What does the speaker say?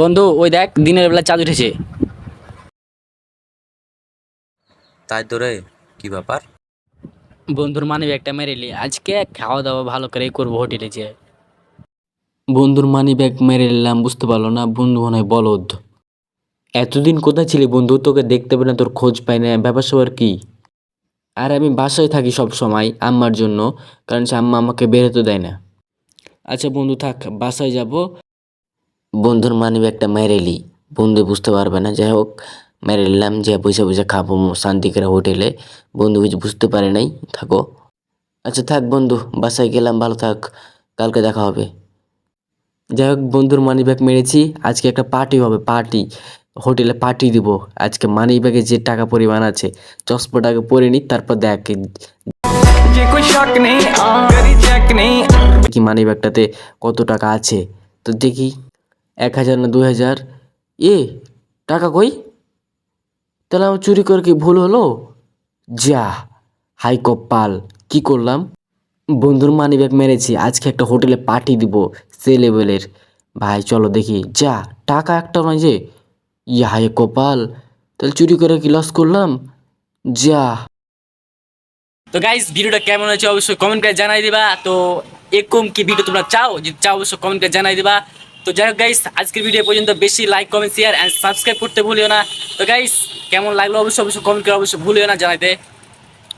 বন্ধু ওই দেখ দিনের বেলা চাঁদ উঠেছে। তাই তো রে কি ব্যাপার? বন্ধুর মানি ব্যাগটা মেরে এলি আজকে খাওয়া দাওয়া ভালো করেই করব হোটেলে যে বন্ধুর মানি ব্যাগ মেরে নিলাম বুঝতে পারল না বন্ধু মনে হয় বলদ। এতদিন কোথায় ছিলি বন্ধু? তোকে দেখতে পেলে না তোর খোঁজ পাই না ব্যাপার সবার কি? আর আমি বাসায় থাকি সব সময় আম্মার জন্য কারণ সে আম্মা আমাকে বেরোতে দেয় না। আচ্ছা বন্ধু থাক বাসায় যাব। বন্ধুর মানি ব্যাগটা মেরেলি বন্ধু বুঝতে পারবে না যাই হোক মেরে নিলাম যে পয়সা পয়সা খাব শান্তি করে হোটেলে বন্ধু কিছু বুঝতে পারে নাই থাকো। আচ্ছা থাক বন্ধু বাসায় গেলাম ভালো থাক কালকে দেখা হবে। যাই হোক বন্ধুর মানি ব্যাগ মেরেছি আজকে একটা পার্টি হবে পার্টি হোটেলে পার্টি দিব। আজকে মানি ব্যাগে যে টাকা পরিমাণ আছে চশমাটাকে পরে নিই তারপর দেখ কি মানি ব্যাগটাতে কত টাকা আছে তো দেখি। এক হাজার না দু হাজার? এ, টাকা কই? তাহলে আমার চুরি করে কি ভুল হলো? যা, হাই কপাল, কি করলাম? বন্ধুর মানি ব্যাগ মেরেছি, আজকে একটা হোটেলে পার্টি দিব সে লেভেলের ভাই, চলো দেখি, যা, টাকা একটা নয় যে। ইয়া হাই কপাল, তাহলে চুরি করে কি লস করলাম? যা। তো গাইস ভিডিওটা কেমন হয়েছে অবশ্যই কমেন্ট করে জানাই দিবা। তো এরকম কি ভিডিও তোমরা চাও? যদি চাও, অবশ্যই কমেন্ট করে জানাই দিবা। তো যাই হোক গাইস আজকের ভিডিও পর্যন্ত বেশি like comment share and subscribe করতে ভুলিও না। তো গাইস কেমন লাগল অবশ্যই অবশ্যই কমেন্ট করে অবশ্যই ভুলিও না জানাইতে।